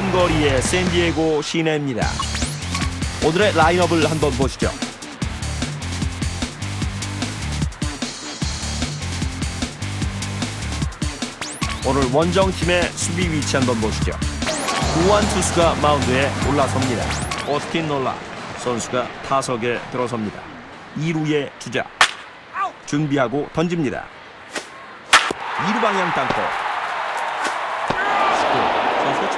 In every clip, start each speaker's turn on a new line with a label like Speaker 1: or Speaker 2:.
Speaker 1: 나쁜 거리의 샌디에고 시내입니다. 오늘의 라인업을 한번 보시죠. 오늘 원정팀의 수비 위치 한번 보시죠. 우한 투수가 마운드에 올라섭니다. 오스틴 놀라 선수가 타석에 들어섭니다. 2루의 주자 준비하고 던집니다. 2루 방향 선수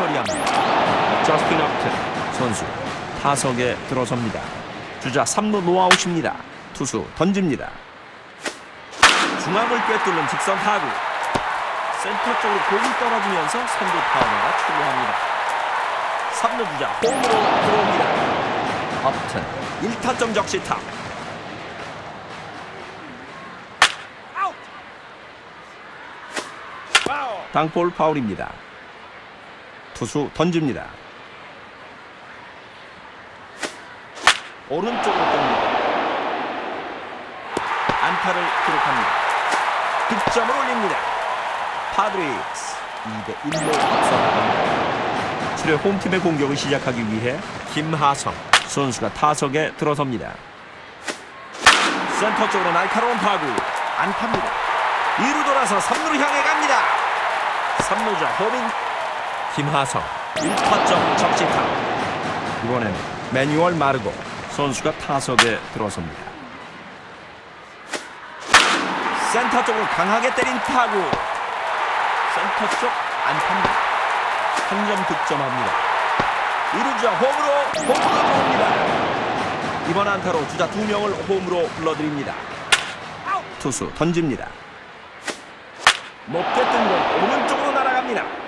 Speaker 1: 처리합니다. 저스틴 업튼 선수 타석에 들어섭니다. 주자 3루 노아웃입니다. 투수 던집니다. 중앙을 꿰뚫는 직선 타구 센터 쪽으로 공이 떨어지면서 선두 타워가 출루합니다. 3루 주자 홈으로 들어옵니다. 업튼 1타점 적시타. 땅볼 파울입니다. 투수 던집니다. 오른쪽으로 뜹니다. 안타를 기록합니다. 득점을 올립니다. 파드리스 2대 1로 앞서 나갑니다. 7회 홈팀의 공격을 시작하기 위해 김하성 선수가 타석에 들어섭니다. 센터 쪽으로 날카로운 타구 안타입니다. 2루 돌아서 3루를 향해 갑니다. 3루자 허민 김하성 1타점 적시타 이번엔 매뉴얼 마르고 선수가 타석에 들어섭니다. 센터 쪽으로 강하게 때린 타구 센터 쪽 안타입니다. 한 점 득점합니다. 1루자 홈으로 홈으로 들어옵니다. 이번 안타로 주자 두 명을 홈으로 불러드립니다. 투수 던집니다. 높게 뜬 공 오른쪽으로 날아갑니다.